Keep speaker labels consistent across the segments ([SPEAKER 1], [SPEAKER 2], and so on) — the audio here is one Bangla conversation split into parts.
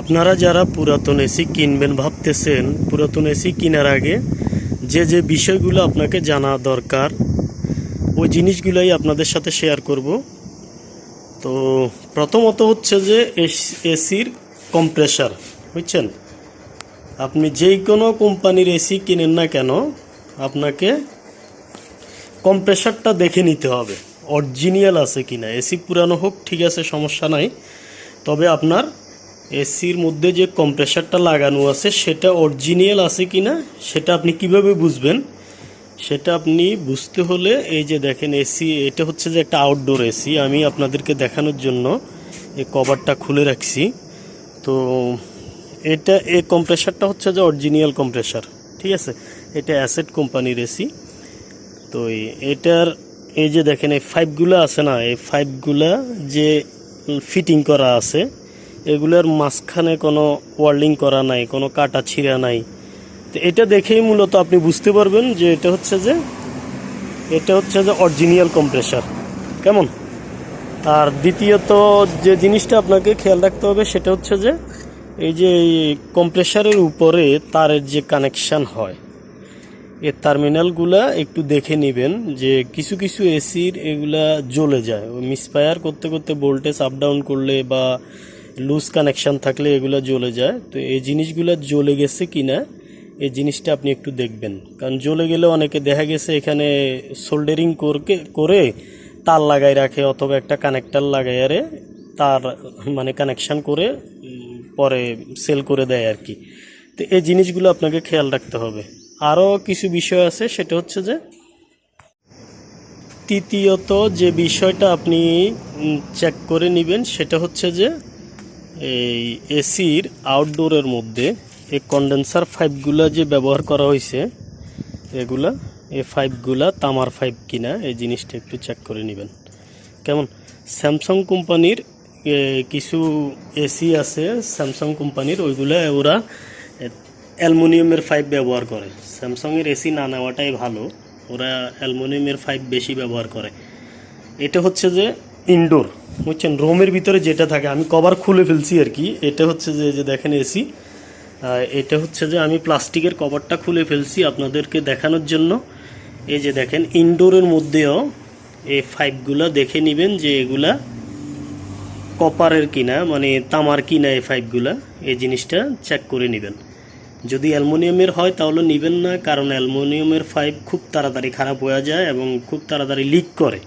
[SPEAKER 1] আপনারা যারা পুরাতন এসি কিনবেন ভাবতেছেন, পুরাতন এসি কেনার আগে যে যে বিষয়গুলো আপনাকে জানা দরকার, ওই জিনিসগুলোই আপনাদের সাথে শেয়ার করব। তো প্রথমত হচ্ছে যে এসির কম্প্রেসার বুঝছেন? আপনি যেই কোনো কোম্পানির এসি কিনেন না কেন, আপনাকে কম্প্রেসারটা দেখে নিতে হবে। অরিজিনিয়াল আছে কিনা, এসি পুরানো হোক, ঠিক আছে, সমস্যা নাই। তবে আপনার এসির মধ্যে যে কম্প্রেসারটা লাগানো আছে, সেটা অরিজিনাল আছে কিনা, সেটা আপনি কীভাবে বুঝবেন? সেটা আপনি বুঝতে হলে এই যে দেখেন, এসি, এটা হচ্ছে যে একটা আউটডোর এসি। আমি আপনাদেরকে দেখানোর জন্য এই কভারটা খুলে রাখছি। তো এটা এই কম্প্রেসারটা হচ্ছে যে অরিজিনাল কম্প্রেসার ঠিক আছে? এটা অ্যাসেট কোম্পানির এসি। তো এটার, এই যে দেখেন, এই ফাইভগুলো আছে না, এই ফাইভগুলা যে ফিটিং করা আছে এগুলোর মাঝখানে কোনো ওয়ার্লিং করা নাই, কোনো কাটা ছিঁড়া নাই। তো এটা দেখেই মূলত আপনি বুঝতে পারবেন যে এটা হচ্ছে যে, এটা হচ্ছে যে অরিজিনাল কম্প্রেসার কেমন? আর দ্বিতীয়ত যে জিনিসটা আপনাকে খেয়াল রাখতে হবে সেটা হচ্ছে যে, এই যে কম্প্রেসারের উপরে তারের যে কানেকশান হয় এর টার্মিনালগুলা একটু দেখে নেবেন যে কিছু কিছু এসির এগুলা জ্বলে যায়। মিসফায়ার করতে করতে ভোল্টেজ আপ ডাউন করলে বা লুজ কানেকশন থাকলে এগুলো জ্বলে যায়। তো এই জিনিসগুলো জ্বলে গেছে কিনা, এই জিনিসটা আপনি একটু দেখবেন। কারণ জ্বলে গেলে অনেকে দেখা গেছে এখানে সোল্ডারিং করকে, করে তার লাগাই রাখে অথবা একটা কানেক্টার লাগাই আরে তার মানে কানেকশান করে পরে সেল করে দেয় আর কি। তো এই জিনিসগুলো আপনাকে খেয়াল রাখতে হবে। আরও কিছু বিষয় আছে, সেটা হচ্ছে যে তৃতীয়ত যে বিষয়টা আপনি চেক করে নেবেন, সেটা হচ্ছে যে এই এসির আউটডোরের মধ্যে এই কন্ডেন্সার পাইপগুলা যে ব্যবহার করা হয়েছে এগুলা, এই পাইপগুলা তামার পাইপ কিনা, এই জিনিসটা একটু চেক করে নেবেন। কেমন? স্যামসাং কোম্পানির কিছু এসি আছে স্যামসাং কোম্পানির, ওইগুলা ওরা অ্যালুমিনিয়ামের পাইপ ব্যবহার করে। স্যামসাংয়ের এসি না নেওয়াটাই ভালো, ওরা অ্যালুমিনিয়ামের পাইপ বেশি ব্যবহার করে। এটা হচ্ছে যে ইনডোর বুঝছেন রোমের ভিতরে যেটা থাকে, আমি কভার খুলে ফেলছি আর কি। এটা হচ্ছে যে যে দেখেন এসি এটা হচ্ছে যে, আমি প্লাস্টিকের কভারটা খুলে ফেলছি আপনাদেরকে দেখানোর জন্য। এই যে দেখেন, ইনডোরের মধ্যেও এই পাইপগুলো দেখে নেবেন যে, এগুলা কপারের কিনা মানে তামার কিনা এই পাইপগুলা। এই জিনিসটা চেক করে নেবেন। যদি অ্যালুমিনিয়ামের হয়, তাহলে নেবেন না, কারণ অ্যালুমিনিয়ামের পাইপ খুব তাড়াতাড়ি খারাপ হয়ে যায় এবং খুব তাড়াতাড়ি লিক করে।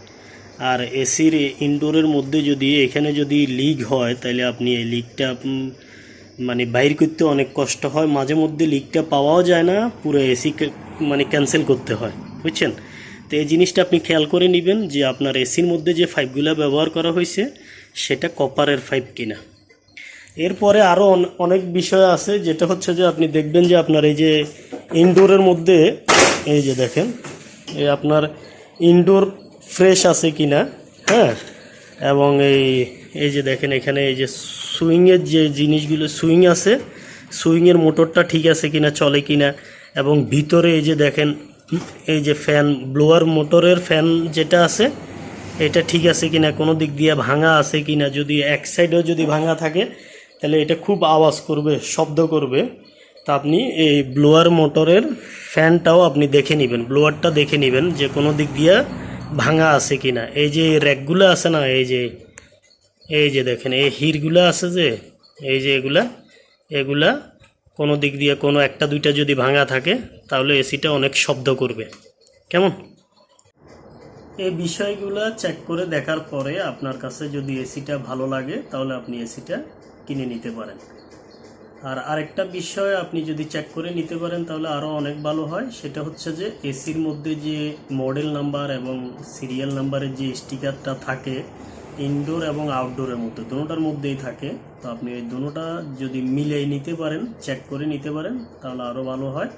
[SPEAKER 1] আর এসির ইনডোরের মধ্যে যদি, এখানে যদি লিক হয়, তাহলে আপনি এই লিকটা মানে বাইর করতে অনেক কষ্ট হয়। মাঝে মধ্যে লিকটা পাওয়াও যায় না, পুরো এসি মানে ক্যান্সেল করতে হয়। বুঝছেন? তো এই জিনিসটা আপনি খেয়াল করে নেবেন যে আপনার এসির মধ্যে যে পাইপগুলো ব্যবহার করা হয়েছে, সেটা কপারের পাইপ কিনা। এরপরে আরও অনেক বিষয় আছে, যেটা হচ্ছে যে আপনি দেখবেন যে আপনার এই যে ইনডোরের মধ্যে, এই যে দেখেন, এই আপনার ইনডোর ফ্রেশ আছে কি না হ্যাঁ? এবং এই এই যে দেখেন এখানে এই যে সুইংয়ের যে জিনিসগুলো, সুইং আছে, সুইংয়ের মোটরটা ঠিক আছে কিনা, চলে কিনা, এবং ভিতরে এই যে দেখেন, এই যে ফ্যান, ব্লোয়ার মোটরের ফ্যান যেটা আছে, এটা ঠিক আছে কিনা, কোনো দিক দিয়ে ভাঙা আছে কিনা, যদি এক সাইডেও যদি ভাঙা থাকে, তাহলে এটা খুব আওয়াজ করবে, শব্দ করবে। তা আপনি এই ব্লোয়ার মোটরের ফ্যানটাও আপনি দেখে নেবেন, ব্লোয়ারটা দেখে নেবেন যে কোনো দিক দিয়ে ভাঙা আছে কিনা? এই যে র্যাকগুলো আছে না, এই যে এই যে দেখেন, এই হিরগুলো আছে যে, এই যে এগুলা এগুলা কোনো দিক দিয়ে কোনো একটা দুইটা যদি ভাঙা থাকে, তাহলে এসিটা অনেক শব্দ করবে। কেমন? এই বিষয়গুলো চেক করে দেখার পরে আপনার কাছে যদি এসিটা ভালো লাগে, তাহলে আপনি এসিটা কিনে নিতে পারেন। আর আরেকটা বিষয় আপনি যদি চেক করে নিতে পারেন, তাহলে আরও অনেক ভালো হয়। সেটা হচ্ছে যে এসির মধ্যে যে মডেল নাম্বার এবং সিরিয়াল নাম্বারের যে স্টিকারটা থাকে ইনডোর এবং আউটডোরের মধ্যে, দুটোটার মধ্যেই থাকে। তো আপনি ওই দুটোটা যদি মিলিয়ে নিতে পারেন চেক করে নিতে পারেন, তাহলে আরও ভালো হয়।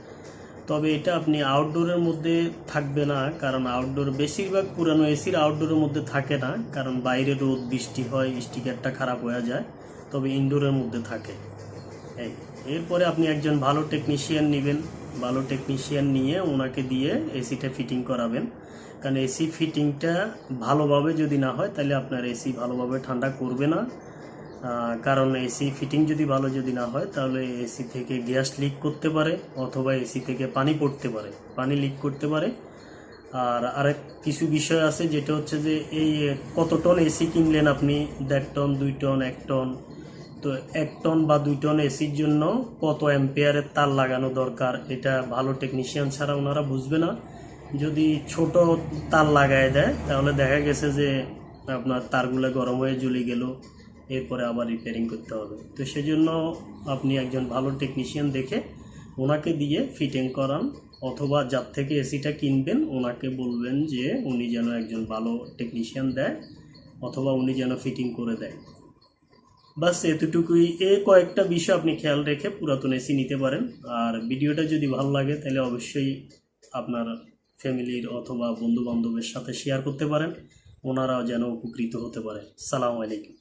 [SPEAKER 1] তবে এটা আপনি আউটডোরের মধ্যে থাকবে না, কারণ আউটডোর বেশিরভাগ পুরানো এসির আউটডোরের মধ্যে থাকে না, কারণ বাইরে রোদ, বৃষ্টি হয় স্টিকারটা খারাপ হয়ে যায়, তবে ইনডোরের মধ্যে থাকে। এই, এরপরে আপনি একজন ভালো টেকনিশিয়ান নেবেন, ভালো টেকনিশিয়ান নিয়ে ওনাকে দিয়ে এসিটা ফিটিং করাবেন। কারণ এসি ফিটিংটা ভালোভাবে যদি না হয়, তাহলে আপনার এসি ভালোভাবে ঠান্ডা করবে না। কারণ এসি ফিটিং যদি ভালো যদি না হয়, তাহলে এসি থেকে গ্যাস লিক করতে পারে, অথবা এসি থেকে পানি পড়তে পারে। পানি লিক করতে পারে। আর আরেক কিছু বিষয় আছে, যেটা হচ্ছে যে এই কত টন এসি কিনলেন আপনি? দেড় টন দুই টন এক টন তো এক টন বা দুই টন এসির জন্য কত অ্যাম্পিয়ারের তার লাগানো দরকার? এটা ভালো টেকনিশিয়ান ছাড়া ওনারা বুঝবে না। যদি ছোট তার লাগায় দেয়, তাহলে দেখা গেছে যে আপনার তারগুলো গরম হয়ে জ্বলে গেল, এরপরে আবার রিপেয়ারিং করতে হবে। তো সেজন্য আপনি একজন ভালো টেকনিশিয়ান দেখে ওনাকে দিয়ে ফিটিং করান, অথবা যার থেকে এসিটা কিনবেন, ওনাকে বলবেন যে উনি যেন একজন ভালো টেকনিশিয়ান দেয়, অথবা উনি যেন ফিটিং করে দেয়। বাস এতটুকুই। এ কয়েকটা বিষয় আপনি খেয়াল রেখে পুরাতন এসি নিতে পারেন। আর ভিডিওটা যদি ভালো লাগে, তাহলে অবশ্যই আপনার ফ্যামিলির অথবা বন্ধু বান্ধবের সাথে শেয়ার করতে পারেন। ওনারাও যেন উপকৃত হতে পারে। সালাম আলাইকুম।